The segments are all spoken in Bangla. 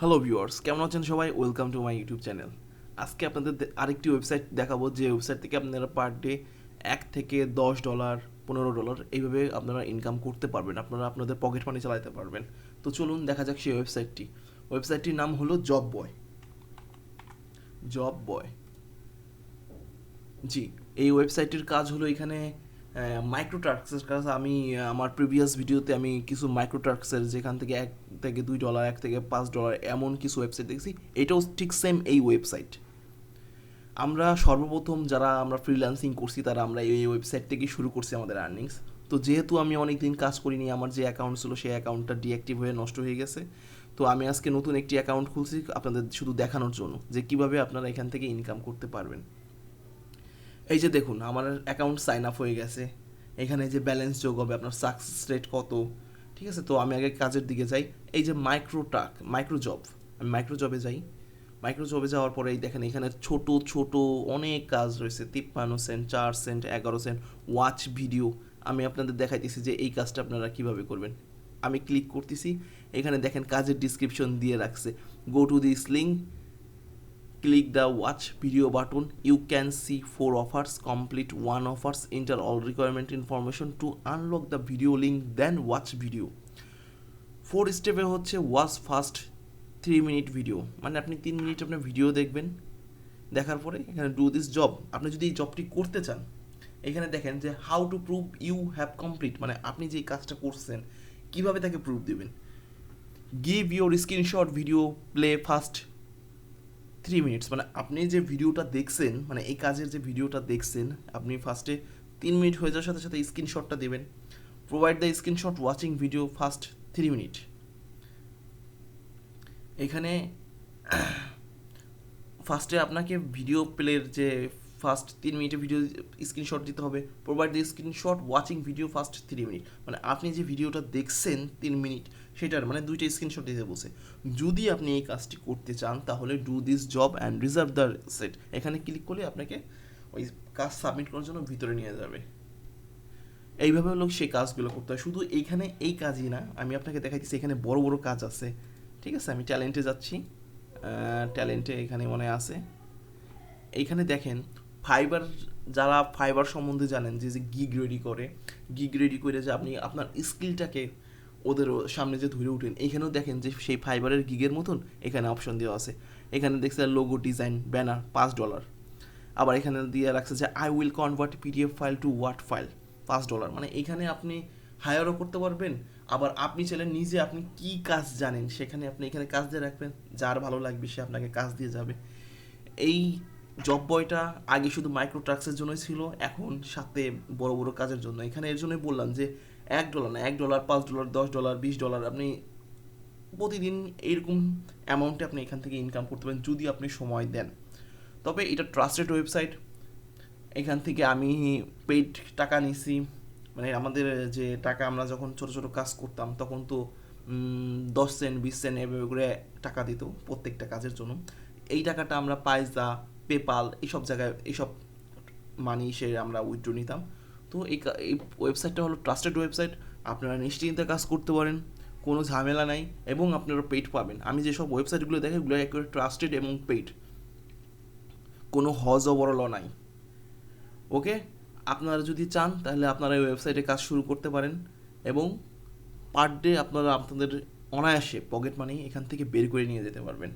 হ্যালো ভিউয়ার্স কেমন আছেন সবাই? Welcome to my YouTube channel আজকে আপনাদের আরেকটি ওয়েবসাইট দেখাবো, যে ওয়েবসাইট থেকে আপনারা পার ডে এক থেকে দশ ডলার পনেরো ডলার এইভাবে আপনারা ইনকাম করতে পারবেন, আপনারা আপনাদের পকেট মানি চালাতে পারবেন। তো চলুন দেখা যাক সেই ওয়েবসাইটটি ওয়েবসাইটটির নাম হলো জব বয় জব বয় জি, এই ওয়েবসাইটটির কাজ হলো এখানে মাইক্রো টার্কসের কাজ আমি আমার প্রিভিয়াস ভিডিওতে আমি কিছু মাইক্রো টার্কসের যেখান থেকে এক থেকে দুই ডলার এক থেকে পাঁচ ডলার এমন কিছু ওয়েবসাইট দেখছি, এটাও ঠিক সেম এই ওয়েবসাইট আমরা সর্বপ্রথম যারা আমরা ফ্রিল্যান্সিং করছি, তারা আমরা এই ওয়েবসাইট থেকে শুরু করছি আমাদের আর্নিংস তো যেহেতু আমি অনেক দিন কাজ করিনি, আমার যে অ্যাকাউন্ট ছিল, সেই অ্যাকাউন্টটা ডিঅ্যাক্টিভ হয়ে নষ্ট হয়ে গেছে। তো আমি আজকে নতুন একটি অ্যাকাউন্ট খুলছি, আপনাদের শুধু দেখানোর জন্য, যে কীভাবে আপনারা এখান থেকে ইনকাম করতে পারবেন। এই যে দেখুন, আমার অ্যাকাউন্ট সাইন আপ হয়ে গেছে। এখানে যে ব্যালেন্স যোগ হবে, আপনার সাকসেস রেট কত? ঠিক আছে? তো আমি আগে কাজের দিকে যাই। এই যে মাইক্রো টাক মাইক্রো জব আমি মাইক্রো জবে যাই। মাইক্রো জবে যাওয়ার পরে এই দেখেন, এখানে ছোট ছোট অনেক কাজ রয়েছে। তিপ্পান্ন সেন্ট চার সেন্ট এগারো সেন্ট ওয়াচ ভিডিও আমি আপনাদের দেখাইতেছি যে এই কাজটা আপনারা কীভাবে করবেন। আমি ক্লিক করতেছি। এখানে দেখেন, কাজের ডিসক্রিপশন দিয়ে রাখছে। Go to this link click the watch video button. You can see four offers, complete one offers, enter all requirement information to unlock the video link, then watch video. Four স্টেপে হচ্ছে watch first three minute video মানে আপনি তিন মিনিট আপনার ভিডিও দেখবেন। দেখার পরে এখানে ডু দিস জব আপনি যদি এই জবটি করতে চান, এখানে দেখেন যে how to prove you have complete মানে আপনি যে কাজটা করছেন, কীভাবে তাকে প্রুফ দেবেন। Give your screenshot video play first three minutes মানে আপনি যে ভিডিওটা দেখছেন মানে এই কাজের যে ভিডিওটা দেখছেন, আপনি ফার্স্টে তিন মিনিট হয়ে যাওয়ার সাথে সাথে স্ক্রিনশটটা দেবেন। Provide the screenshot watching video first three minute এখানে ফার্স্টে আপনাকে ভিডিও প্লের যে ফার্স্ট তিন মিনিটের ভিডিও স্ক্রিনশট দিতে হবে। Provide the screenshot watching video first three minute মানে আপনি যে ভিডিওটা দেখছেন তিন মিনিট সেটার মানে দুইটা স্ক্রিনশট দিতে বলছে। যদি আপনি এই কাজটি করতে চান, তাহলে do this job and reserve the set এখানে ক্লিক করলে আপনাকে ওই কাজ সাবমিট করার জন্য ভিতরে নিয়ে যাবে। এইভাবে লোক সেই কাজগুলো করতে হয়। শুধু এইখানে এই কাজই না, আমি আপনাকে দেখাইতেছি এখানে বড় বড় কাজ আছে। ঠিক আছে? আমি ট্যালেন্টে যাচ্ছি। ট্যালেন্টে এখানে মনে আছে। এইখানে দেখেন ফাইবার যারা ফাইবার সম্বন্ধে জানেন, যে যে গিগ রেডি করে গিগ রেডি করে যে আপনি আপনার স্কিলটাকে ওদের সামনে যে ধরে উঠেন এইখানেও দেখেন যে সেই ফাইবারের গিগের মতন এখানে অপশন দেওয়া আছে। এখানে দেখছে লোগো ডিজাইন ব্যানার পাঁচ ডলার আবার এখানে দিয়ে রাখছে যে I will convert PDF file to word file পাঁচ ডলার মানে এখানে আপনি হায়ারও করতে পারবেন, আবার আপনি চাইলে নিজে আপনি কি কাজ জানেন, সেখানে আপনি এখানে কাজ দিয়ে রাখবেন, যার ভালো লাগবে সে আপনাকে কাজ দিয়ে যাবে। এই জব বয়টা আগে শুধু মাইক্রো ট্রাক্সের জন্যই ছিল, এখন সাথে বড় বড় কাজের জন্য। এখানে এর জন্যই বললাম যে, এক ডলার না, এক ডলার পাঁচ ডলার দশ ডলার বিশ ডলার আপনি প্রতিদিন এইরকম অ্যামাউন্টে আপনি এখান থেকে ইনকাম করতে পারেন যদি আপনি সময় দেন। তবে এটা ট্রাস্টেড ওয়েবসাইট এখান থেকে আমি পেইড টাকা নিছি। মানে আমাদের যে টাকা আমরা যখন ছোট ছোট কাজ করতাম, তখন তো দশ সেন্ট বিশ সেন্ট এভাবে করে টাকা দিত প্রত্যেকটা কাজের জন্য। এই টাকাটা আমরা পাইজা পেপাল এইসব জায়গায় এইসব মানি সে আমরা উইথড্র নিতাম। তো এই এই ওয়েবসাইটটা হলো ট্রাস্টেড ওয়েবসাইট আপনারা নিশ্চিন্তে কাজ করতে পারেন, কোনো ঝামেলা নাই এবং আপনারা পেইড পাবেন। আমি যেসব ওয়েবসাইটগুলো দেখি এগুলো একেবারে ট্রাস্টেড এবং পেইড কোনো হজ অবরল নাই। ওকে? আপনারা যদি চান, তাহলে আপনারা এই ওয়েবসাইটে কাজ শুরু করতে পারেন এবং পার ডে আপনারা আপনাদের অনায়াসে পকেট মানি এখান থেকে বের করে নিয়ে যেতে পারবেন।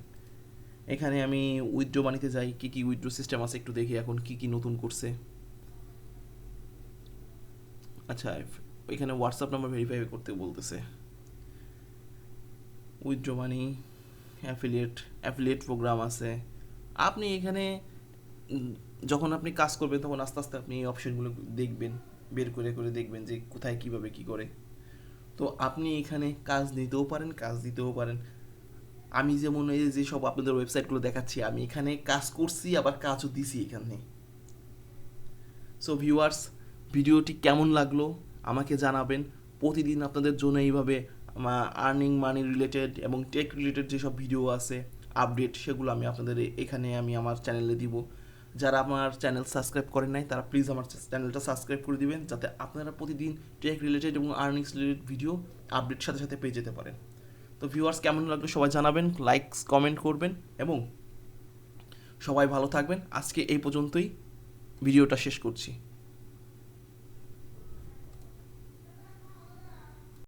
এখানে আমি উইথড্রো মানিতে যাই, কী কী উইথড্রো সিস্টেম আছে একটু দেখি এখন কী কী নতুন করছে। আচ্ছা এখানে হোয়াটসঅ্যাপ নাম্বার ভেরিফাই করতে বলতেছে। Withdraw money affiliate affiliate program আছে। আপনি এখানে যখন আপনি কাজ করবেন, তখন আস্তে আস্তে আপনি এই অপশনগুলো দেখবেন, বের করে করে দেখবেন যে কোথায় কীভাবে কি করে। তো আপনি এখানে কাজ নিতেও পারেন, কাজ দিতেও পারেন। আমি যেমন এই যে সব আপনাদের ওয়েবসাইটগুলো দেখাচ্ছি, আমি এখানে কাজ করছি, আবার কাজও দিছি এখানে। সো ভিউয়ার্স ভিডিওটি কেমন লাগল? আমাকে জানাবেন। প্রতিদিন আপনাদের জন্য এইভাবে আর্নিং মানি রিলেটেড এবং টেক রিলেটেড যেসব ভিডিও আছে আপডেট সেগুলো আমি আপনাদের এখানে আমি আমার চ্যানেলে দিব। যারা আমার চ্যানেল সাবস্ক্রাইব করেন নাই, তারা প্লিজ আমার চ্যানেলটা সাবস্ক্রাইব করে দিবেন, যাতে আপনারা প্রতিদিন টেক রিলেটেড এবং আর্নিংস রিলেটেড ভিডিও আপডেট সাথে সাথে পেয়ে যেতে পারেন। তো ভিউয়ার্স কেমন লাগল সবাই জানাবেন লাইকস কমেন্ট করবেন এবং সবাই ভালো থাকবেন। আজকে এই পর্যন্তই, ভিডিওটা শেষ করছি।